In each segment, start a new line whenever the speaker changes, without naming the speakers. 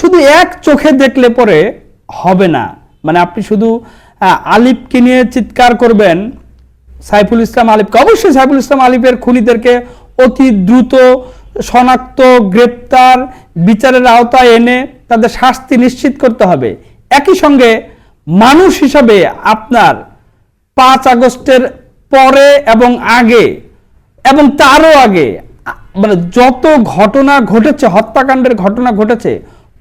শুধু এক চোখে দেখলে পরে হবে না। মানে আপনি শুধু আলিফকে নিয়ে চিৎকার করবেন, সাইফুল ইসলাম আলিফকে। অবশ্যই সাইফুল ইসলাম আলিফের খুনিদেরকে অতি দ্রুত, শনাক্ত, গ্রেপ্তার, বিচারের আওতায় এনে তাদের শাস্তি নিশ্চিত করতে হবে। একই সঙ্গে মানুষ হিসাবে আপনার পাঁচ আগস্টের পরে এবং আগে এবং তারও আগে মানে যত ঘটনা ঘটেছে, হত্যাকাণ্ডের ঘটনা ঘটেছে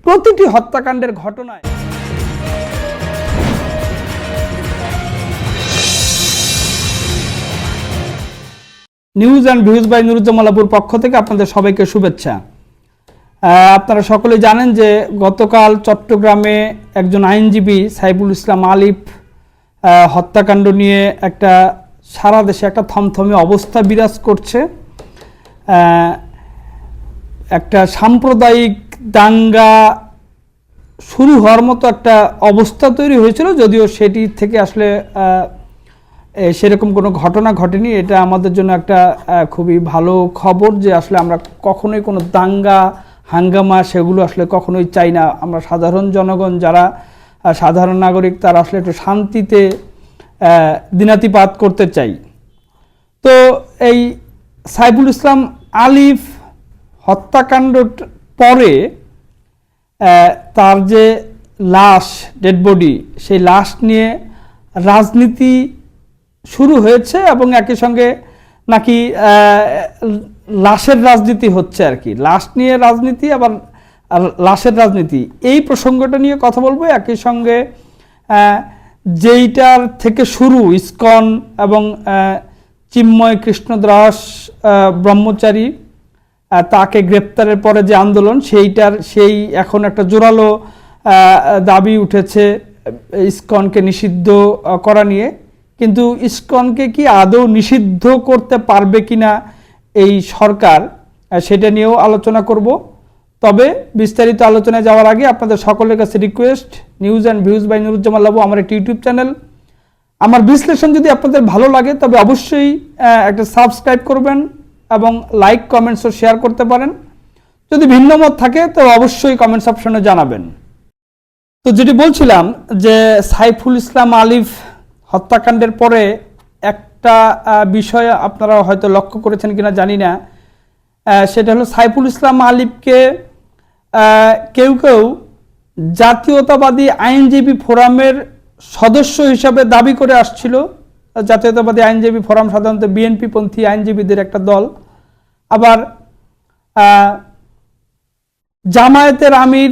প্রতিটি হত্যাকাণ্ডের ঘটনায় নিউজ অ্যান্ড ভিউজ বাই নুরুজ্জামালাপুর পক্ষ থেকে আপনাদের সবাইকে শুভেচ্ছা। আপনারা সকলেই জানেন যে গতকাল চট্টগ্রামে একজন আইনজীবী সাইফুল ইসলাম আলিফ হত্যাকাণ্ড নিয়ে একটা সারা দেশে একটা থমথমে অবস্থা বিরাজ করছে। একটা সাম্প্রদায়িক দাঙ্গা শুরু হওয়ার মতো একটা অবস্থা তৈরি হয়েছিল, যদিও সেটি থেকে আসলে সেরকম কোনো ঘটনা ঘটেনি। এটা আমাদের জন্য একটা খুবই ভালো খবর যে আসলে আমরা কখনোই কোনো দাঙ্গা হাঙ্গামা সেগুলো আসলে কখনোই চাই না। আমরা সাধারণ জনগণ যারা সাধারণ নাগরিক, তারা আসলে একটু শান্তিতে দিনাতিপাত করতে চাই। তো এই সাইফুল ইসলাম আলিফ হত্যাকাণ্ড পরে তার যে লাশ ডেড বডি সেই লাশ নিয়ে রাজনীতি শুরু হয়েছে এবং একই সঙ্গে নাকি লাশের রাজনীতি হচ্ছে আর কি। লাশ নিয়ে রাজনীতি, আবার লাশের রাজনীতি। এই প্রসঙ্গটা নিয়ে কথা বলব। একই সঙ্গে যেইটার থেকে শুরু ইস্কন এবং চিন্ময় কৃষ্ণদাস ব্রহ্মচারী তাকে গ্রেপ্তারের পরে যে আন্দোলন, সেইটার, সেই এখন একটা জোরালো দাবি উঠেছে, ইসকনকে নিষিদ্ধ করা নিয়ে। কিন্তু ইসকনকে কি আদৌ নিষিদ্ধ করতে পারবে কিনা এই সরকার সেটা নিয়েও আলোচনা করব। তবে বিস্তারিত আলোচনায় যাওয়ার আগে আপনাদের সকলের কাছে request news and views by Nuruzzaman Labu, আমার একটি ইউটিউব চ্যানেল। আমার বিশ্লেষণ যদি আপনাদের ভালো লাগে, তবে অবশ্যই একটা সাবস্ক্রাইব করবেন। এবং লাইক কমেন্টস ও শেয়ার করতে পারেন। যদি ভিন্ন মত থাকে, তো অবশ্যই কমেন্টস অপশনে জানাবেন। তো যেটি বলছিলাম যে, সাইফুল ইসলাম আলিফ হত্যাকাণ্ডের পরে একটা বিষয় আপনারা হয়তো লক্ষ্য করেছেন কিনা জানি না। সেটা হলো সাইফুল ইসলাম আলিফকে কেউ কেউ জাতীয়তাবাদী আইনজীবী ফোরামের সদস্য হিসাবে দাবি করে আসছিল। জাতীয়তাবাদী আইনজীবী ফোরাম সাধারণত বিএনপি পন্থী আইনজীবীদের একটা দল। আবার জামায়াতের আমির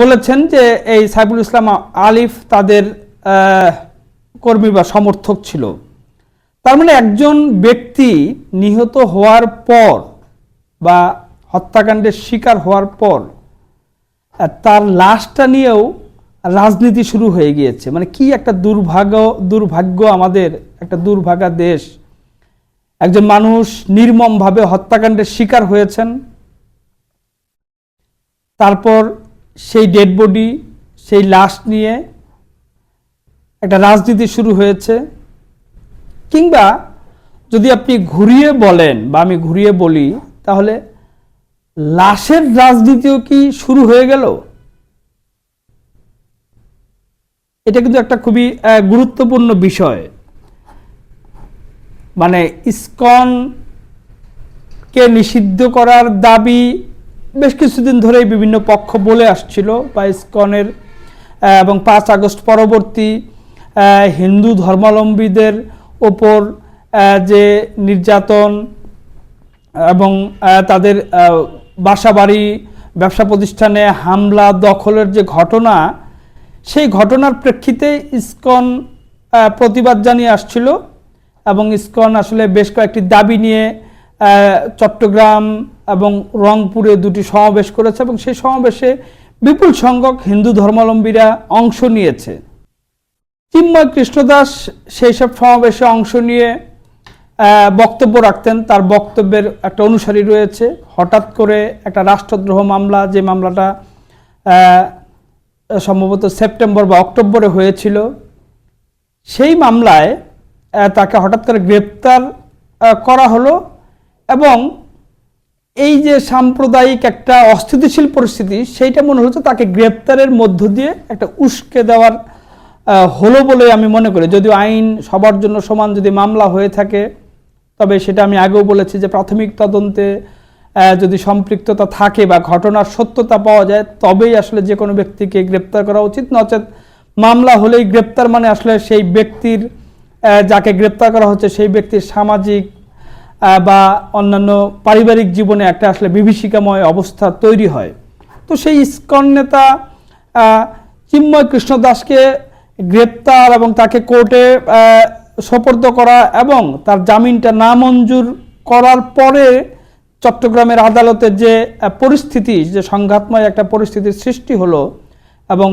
বলেছেন যে এই সাইফুল ইসলাম আলিফ তাদের কর্মী বা সমর্থক ছিল। তার মানে একজন ব্যক্তি নিহত হওয়ার পর বা হত্যাকাণ্ডের শিকার হওয়ার পর, তার লাশটা নিয়েও রাজনীতি শুরু হয়ে গিয়েছে। মানে কি একটা দুর্ভাগ্য দুর্ভাগ্য আমাদের, একটা দুর্ভাগা দেশ। একজন মানুষ নির্মমভাবে হত্যাকাণ্ডের শিকার হয়েছেন। তারপর সেই ডেড বডি, সেই লাশ নিয়ে একটা রাজনীতি শুরু হয়েছে। কিংবা যদি আপনি ঘুরিয়ে বলেন বা আমি ঘুরিয়ে বলি, তাহলে লাশের রাজনীতিও কি শুরু হয়ে গেল? এটা কিন্তু একটা খুবই গুরুত্বপূর্ণ বিষয়। মানে ইসকন কে নিষিদ্ধ করার দাবি বেশ কিছুদিন ধরেই বিভিন্ন পক্ষ বলে আসছিল বা ইস্কনের এবং পাঁচ আগস্ট পরবর্তী হিন্দু ধর্মাবলম্বীদের ওপর যে নির্যাতন এবং তাদের বাসাবাড়ি, ব্যবসা প্রতিষ্ঠানে হামলা, দখলের যে ঘটনা সেই ঘটনার প্রেক্ষিতে ইসকন প্রতিবাদ জানিয়ে আসছিল এবং ইসকন আসলে বেশ কয়েকটি দাবি নিয়ে চট্টগ্রাম এবং রংপুরে দুটি সমাবেশ করেছে এবং সেই সমাবেশে বিপুল সংখ্যক হিন্দু ধর্মাবলম্বীরা অংশ নিয়েছে। চিন্ময় কৃষ্ণদাস সেই সব সমাবেশে অংশ নিয়ে বক্তব্য রাখতেন। তার বক্তব্যের একটা অনুসারী রয়েছে। হঠাৎ করে একটা রাষ্ট্রদ্রোহ মামলা, যে মামলাটা সম্ভবত সেপ্টেম্বর বা অক্টোবরে হয়েছিল, সেই মামলায় তাকে হঠাৎ করে গ্রেপ্তার করা হলো এবং এই যে সাম্প্রদায়িক একটা অস্থিতিশীল পরিস্থিতি, সেইটা মনে হচ্ছে তাকে গ্রেপ্তারের মধ্য দিয়ে একটা উস্কে দেওয়ার হলো বলে আমি মনে করি। যদিও আইন সবার জন্য সমান যদি মামলা হয়ে থাকে, তবে সেটা আমি আগেও বলেছি যে প্রাথমিক তদন্তে যদি সম্পৃক্ততা থাকে বা ঘটনার সত্যতা পাওয়া যায়, তবেই আসলে যে কোনো ব্যক্তিকে গ্রেপ্তার করা উচিত। নচেত মামলা হলেই গ্রেপ্তার মানে আসলে সেই ব্যক্তির যাকে গ্রেপ্তার করা হচ্ছে, সেই ব্যক্তির সামাজিক বা অন্যান্য পারিবারিক জীবনে একটা আসলে বিভীষিকাময় অবস্থা তৈরি হয়। তো সেই ইস্কন নেতা চিন্ময় কৃষ্ণ দাসকে গ্রেপ্তার এবং তাকে কোর্টে সোপর্দ করা এবং তার জামিনটা নামঞ্জুর করার পরে চট্টগ্রামের আদালতের যে পরিস্থিতি, যে সংঘাতময় একটা পরিস্থিতির সৃষ্টি হলো এবং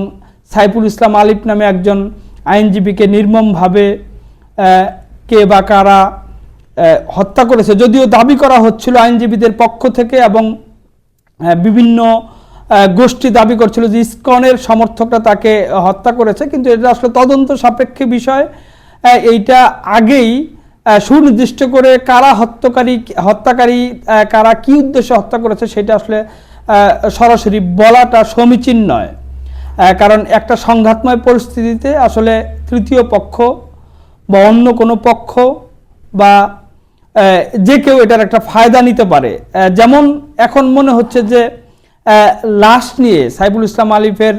সাইফুল ইসলাম আলিফ নামে একজন আইনজীবীকে নির্মমভাবে কে বা কারা হত্যা করেছে, যদিও দাবি করা হচ্ছিল আইনজীবীদের পক্ষ থেকে এবং বিভিন্ন গোষ্ঠী দাবি করছিল যে ইসকনের সমর্থকরা তাকে হত্যা করেছে, কিন্তু এটা আসলে তদন্ত সাপেক্ষে বিষয়। এইটা আগেই সুনির্দিষ্ট করে কারা হত্যাকারী হত্যাকারী কারা কি উদ্দেশ্যে হত্যা করেছে সেটা আসলে সরাসরি বলাটা সমীচীন নয়। কারণ একটা সংঘাতময় পরিস্থিতিতে আসলে তৃতীয় পক্ষ বা অন্য কোনো পক্ষ বা যে কেউ এটার একটা ফায়দা নিতে পারে। যেমন এখন মনে হচ্ছে যে লাশ নিয়ে, সাইফুল ইসলাম আলিফের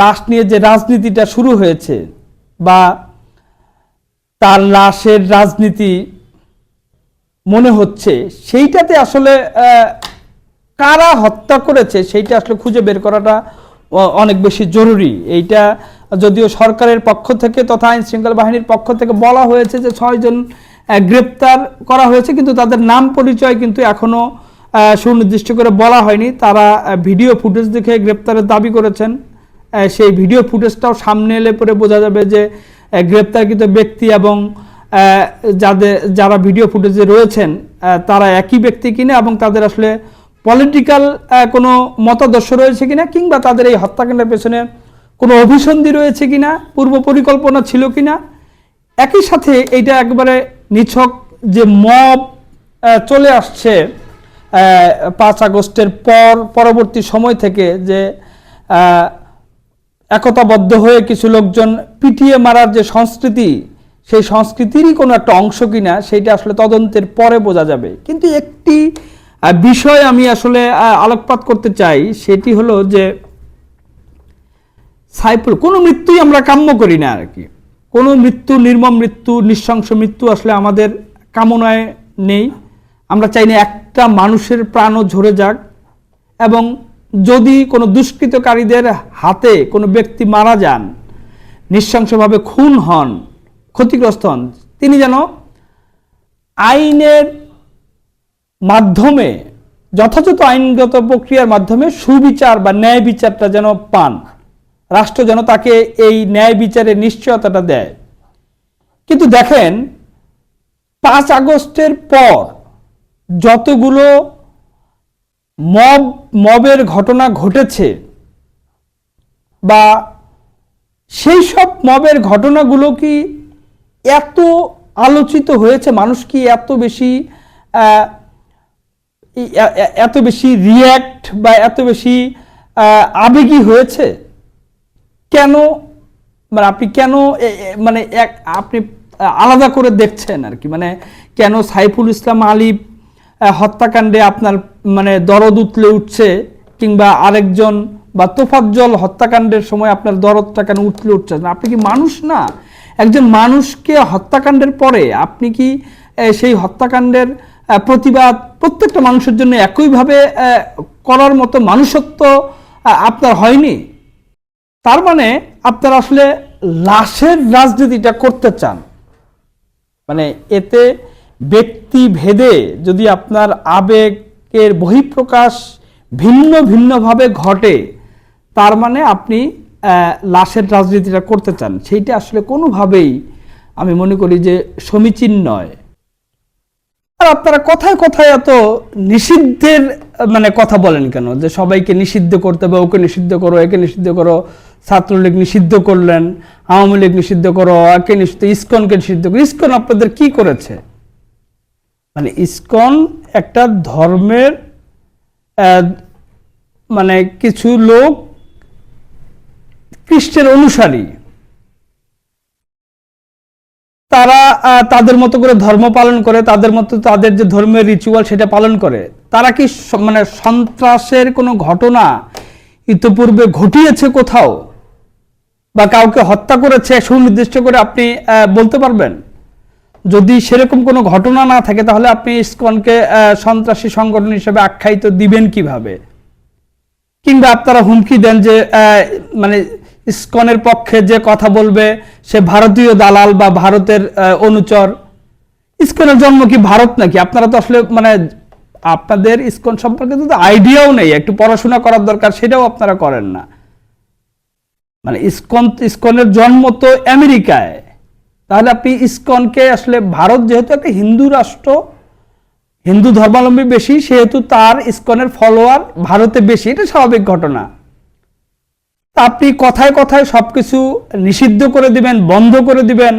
লাশ নিয়ে যে রাজনীতিটা শুরু হয়েছে বা তার লাশের রাজনীতি মনে হচ্ছে। সেইটাতে আসলে কারা হত্যা করেছে সেইটা আসলে খুঁজে বের করাটা অনেক বেশি জরুরি। এইটা যদিও সরকারের পক্ষ থেকে তথা আইন শৃঙ্খলা বাহিনীর পক্ষ থেকে বলা হয়েছে যে ছয়জন গ্রেপ্তার করা হয়েছে কিন্তু তাদের নাম পরিচয় কিন্তু এখনও আহ, সুনির্দিষ্ট করে বলা হয়নি। তারা ভিডিও ফুটেজ দেখে গ্রেপ্তারের দাবি করেছেন। সেই ভিডিও ফুটেজটাও সামনে এলে পরে বোঝা যাবে যে গ্রেপ্তারকৃত ব্যক্তি এবং যাদের, যারা ভিডিও ফুটেজে রয়েছেন তারা একই ব্যক্তি কিনা এবং তাদের আসলে পলিটিক্যাল কোনো মতাদর্শ রয়েছে কিনা কিংবা তাদের এই হত্যাকাণ্ডের পেছনে কোনো অভিসন্ধি রয়েছে কিনা, পূর্ব পরিকল্পনা ছিল কিনা, একই সাথে এইটা একবারে নিছক যে মব চলে আসছে পাঁচ আগস্টের পর, পরবর্তী সময় থেকে যে একতাবদ্ধ হয়ে কিছু লোকজন পিটিয়ে মারার যে সংস্কৃতি, সেই সংস্কৃতিরই কোনো একটা অংশ কিনা, সেইটা আসলে তদন্তের পরে বোঝা যাবে। কিন্তু একটি বিষয় আমি আসলে আলোকপাত করতে চাই, সেটি হলো যে সাইফুল, কোনো মৃত্যুই আমরা কাম্য করি না আর কি। কোনো মৃত্যু, নির্মম মৃত্যু, নৃশংস মৃত্যু আসলে আমাদের কামনায় নেই। আমরা চাই না একটা মানুষের প্রাণও ঝরে যাক এবং যদি কোনো দুষ্কৃতকারীদের হাতে কোনো ব্যক্তি মারা যান, নৃশংসভাবে খুন হন, ক্ষতিগ্রস্ত হন, তিনি যেন আইনের মাধ্যমে, যথাযথ আইনগত প্রক্রিয়ার মাধ্যমে সুবিচার বা ন্যায় বিচারটা যেন পান। রাষ্ট্র যেন তাকে এই ন্যায় বিচারের নিশ্চয়তাটা দেয়। কিন্তু দেখেন, পাঁচ আগস্টের পর যতগুলো মব, মবের ঘটনা ঘটেছে বা সেই সব মবের ঘটনাগুলো কি এত আলোচিত হয়েছে? মানুষ কি এত বেশি এত বেশি রিয়্যাক্ট বা এত বেশি আবেগী হয়েছে? কেন মানে আপনি কেন মানে এক, আপনি, আলাদা করে দেখছেন আর কি? মানে কেন সাইফুল ইসলাম আলিফ হত্যাকাণ্ডে আপনার মানে দরদ উতলে উঠছে, কিংবা আরেকজন বা তোফাজ্জল হত্যাকাণ্ডের সময় আপনার দরদটা কেন উতলে উঠছে না? আপনি কি মানুষ না? একজন মানুষকে হত্যাকাণ্ডের পরে আপনি কি সেই হত্যাকাণ্ডের প্রতিবাদ প্রত্যেকটা মানুষের জন্য একইভাবে করার মতো মানুষত্ব আপনার হয়নি? তার মানে আপনার আসলে লাশের রাজনীতিটা করতে চান। মানে এতে ব্যক্তি ভেদে যদি আপনার আবেগের বহিঃপ্রকাশ ভিন্ন ভিন্নভাবে ঘটে, তার মানে আপনি লাশের রাজনীতিটা করতে চান, সেইটা আসলে কোনোভাবেই আমি মনে করি যে সমীচীন নয়। আর আপনারা কথায় কথায় এত নিষিদ্ধের মানে কথা বলেন কেন? যে সবাইকে নিষিদ্ধ করতে হবে, ওকে নিষিদ্ধ করো, একে নিষিদ্ধ করো, ছাত্রলীগ নিষিদ্ধ করলেন, আওয়ামী লীগ নিষিদ্ধ করো, একে নিষিদ্ধ, ইসকনকে নিষিদ্ধ করো। ইস্কন আপনাদের কি করেছে? মানে ইসকন একটা ধর্মের মানে কিছু লোক খ্রিস্টের অনুসারী। তারা তাদের মতো করে ধর্ম পালন করে, তাদের মতো তাদের যে ধর্মের রিচুয়াল সেটা পালন করে। তারা কি মানে সন্ত্রাসের কোনো ঘটনা ইতিপূর্বে ঘটিয়েছে কোথাও? বা কাউকে হত্যা করেছে, সুনির্দিষ্ট করে আপনি বলতে পারবেন? যদি সেরকম কোনো ঘটনা না থাকে, তাহলে আপনি ইসকনকে সন্ত্রাসী সংগঠন হিসেবে আখ্যায়িত দিবেন কীভাবে? কিংবা আপনারা হুমকি দেন যে মানে ইসকনের পক্ষে যে কথা বলবে, সে ভারতীয় দালাল বা ভারতের অনুচর। ইসকনের জন্ম কি ভারত নাকি? আপনারা তো আসলে মানে আপনাদের ইসকন সম্পর্কে তো আইডিয়াও নেই, একটু পড়াশোনা করার দরকার, সেটাও আপনারা করেন না। মানে ইসকন, ইসকনের জন্ম তো আমেরিকায়। তাহলে আপনি ইসকনকে আসলে ভারত যেহেতু একটা হিন্দু রাষ্ট্র, হিন্দু ধর্মাবলম্বী বেশি, সেহেতু তার ইসকনের ফলোয়ার ভারতে বেশি, এটা স্বাভাবিক ঘটনা। তা আপনি কথায় কথায় সবকিছু নিষিদ্ধ করে দিবেন, বন্ধ করে দিবেন।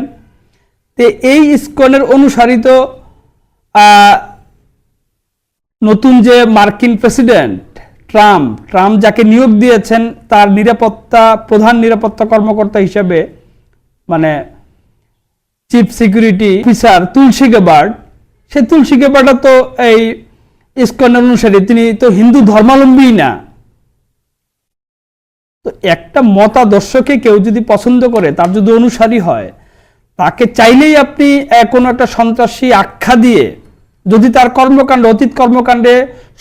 তে এই ইসকনের অনুসারিত নতুন যে মার্কিন প্রেসিডেন্ট ট্রাম্প ট্রাম্প যাকে নিয়োগ দিয়েছেন, তার নিরাপত্তা, প্রধান নিরাপত্তা কর্মকর্তা হিসেবে মানে chief security officer Tulsi Gabbard সে তুলসী গেবার্ডা তো এই ইস্কনের অনুসারী, তিনি তো হিন্দু ধর্মাবলম্বী না। তো একটা মতাদর্শকে কেউ যদি পছন্দ করে, তার যদি অনুসারী হয়, তাকে চাইলেই আপনি কোনো একটা সন্ত্রাসী আখ্যা দিয়ে, যদি তার কর্মকাণ্ড, অতীত কর্মকাণ্ডে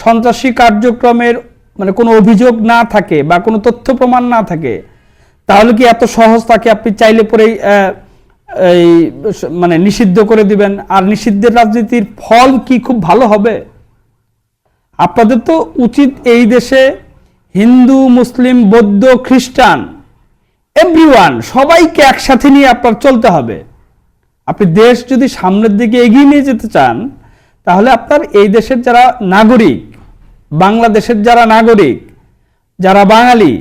সন্ত্রাসী কার্যক্রমের মানে কোনো অভিযোগ না থাকে বা কোনো তথ্য প্রমাণ না থাকে, তাহলে কি এত সহজ তাকে আপনি চাইলে পরেই এই মানে নিষিদ্ধ করে দিবেন। আর নিষিদ্ধের রাজনীতির ফল কি খুব ভালো হবে? আপনাদের তো উচিত এই দেশে হিন্দু, মুসলিম, বৌদ্ধ, খ্রিস্টান এভরিওয়ান সবাইকে একসাথে নিয়ে আপনার চলতে হবে। আপনি দেশ যদি সামনের দিকে এগিয়ে নিয়ে যেতে চান, তাহলে আপনার এই দেশের যারা নাগরিক, বাংলাদেশের যারা নাগরিক, যারা বাঙালি,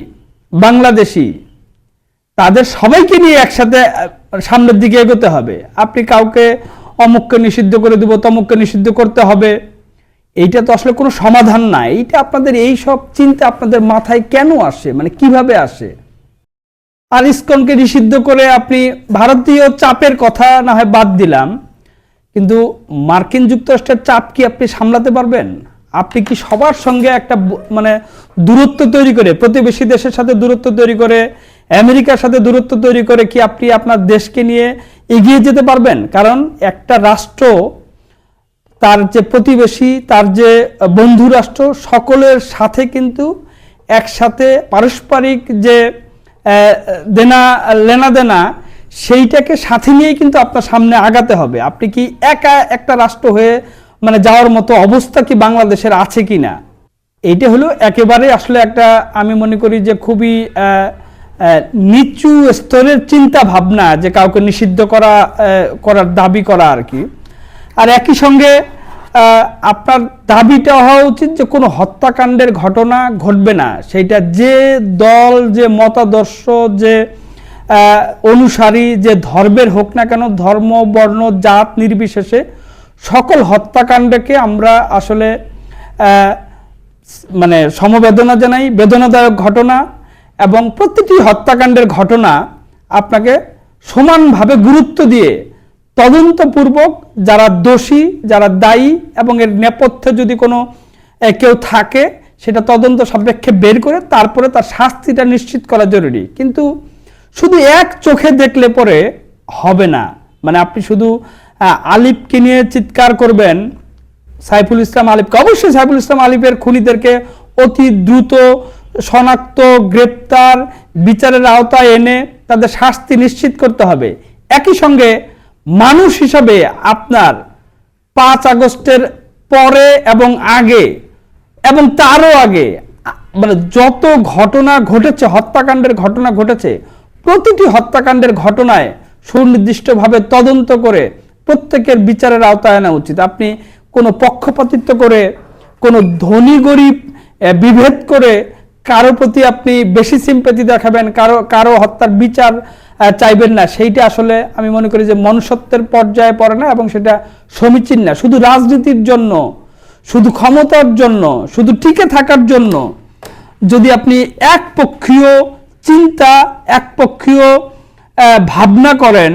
বাংলাদেশি, তাদের সবাইকে নিয়ে একসাথে সামনের দিকে এগোতে হবে। আপনি কাউকে অমুককে নিষিদ্ধ করে দিব, তমুককে নিষিদ্ধ করতে হবে। এইটা তো আসলে কোনো সমাধান না। এইটা আপনাদের এই সব চিন্তা আপনাদের মাথায় কেন আসে? মানে কীভাবে আসে? আর নিষিদ্ধ করে আপনি ভারতীয় চাপের কথা না হয় বাদ দিলাম। কিন্তু মার্কিন যুক্তরাষ্ট্রের চাপ কি আপনি সামলাতে পারবেন? আপনি কি সবার সঙ্গে একটা মানে দূরত্ব তৈরি করে, প্রতিবেশী দেশের সাথে দূরত্ব তৈরি করে আমেরিকার সাথে দূরত্ব তৈরি করে কি আপনি আপনার দেশকে নিয়ে এগিয়ে যেতে পারবেন? কারণ একটা রাষ্ট্র, তার যে প্রতিবেশী, তার যে বন্ধু রাষ্ট্র, সকলের সাথে কিন্তু একসাথে পারস্পরিক যে দেনা, লেনা দেনা, সেইটাকে সাথে নিয়েই কিন্তু আপনার সামনে আগাতে হবে। আপনি কি একা একটা রাষ্ট্র হয়ে মানে যাওয়ার মতো অবস্থা কি বাংলাদেশের আছে কি না এইটা হলো একেবারে আসলে একটা, আমি মনে করি যে খুবই নিচু স্তরের চিন্তা ভাবনা যে কাউকে নিষিদ্ধ করা করার দাবি করা আর কি। আর একই সঙ্গে আপনার দাবিটা হওয়া উচিত যে কোনো হত্যাকাণ্ডের ঘটনা ঘটবে না। সেইটা যে দল, যে মতাদর্শ, যে অনুসারী, যে ধর্মের হোক না কেন, ধর্ম, বর্ণ, জাত নির্বিশেষে সকল হত্যাকাণ্ডকে আমরা আসলে মানে সমবেদনা জানাই। বেদনাদায়ক ঘটনা এবং প্রতিটি হত্যাকাণ্ডের ঘটনা আপনাকে সমানভাবে গুরুত্ব দিয়ে তদন্তপূর্বক যারা দোষী, যারা দায়ী এবং এর নেপথ্যে যদি কোনো কেউ থাকে, সেটা তদন্ত সাপেক্ষে বের করে তারপরে তার শাস্তিটা নিশ্চিত করা জরুরি। কিন্তু শুধু এক চোখে দেখলে পরে হবে না। মানে আপনি শুধু আলিফকে নিয়ে চিৎকার করবেন, সাইফুল ইসলাম আলিফকে। অবশ্যই সাইফুল ইসলাম আলিফের খুনিদেরকে অতি দ্রুত শনাক্ত, গ্রেপ্তার, বিচারের আওতায় এনে তাদের শাস্তি নিশ্চিত করতে হবে। একই সঙ্গে মানুষ হিসাবে আপনার পাঁচ আগস্টের পরে এবং আগে এবং তারও আগে মানে যত ঘটনা ঘটেছে, হত্যাকাণ্ডের ঘটনা ঘটেছে, প্রতিটি হত্যাকাণ্ডের ঘটনায় সুনির্দিষ্টভাবে তদন্ত করে প্রত্যেকের বিচারের আওতায় আনা উচিত। আপনি কোনো পক্ষপাতিত্ব করে, কোনো ধনী গরিব বিভেদ করে কারও প্রতি আপনি বেশি সিম্পেথি দেখাবেন, কারও কারও হত্যার বিচার চাইবেন না। সেইটা আসলে আমি মনে করি যে মনুষ্যত্বের পর্যায়ে পড়ে না এবং সেটা সমীচীন না। শুধু রাজনীতির জন্য, শুধু ক্ষমতার জন্য, শুধু টিকে থাকার জন্য যদি আপনি একপক্ষীয় চিন্তা, একপক্ষীয় ভাবনা করেন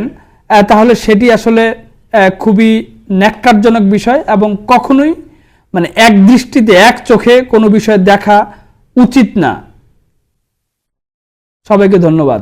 তাহলে সেটি আসলে খুবই ন্যাক্কারজনক বিষয় এবং কখনোই মানে এক দৃষ্টিতে এক চোখে কোনো বিষয় দেখা উচিত না। সবাইকে ধন্যবাদ।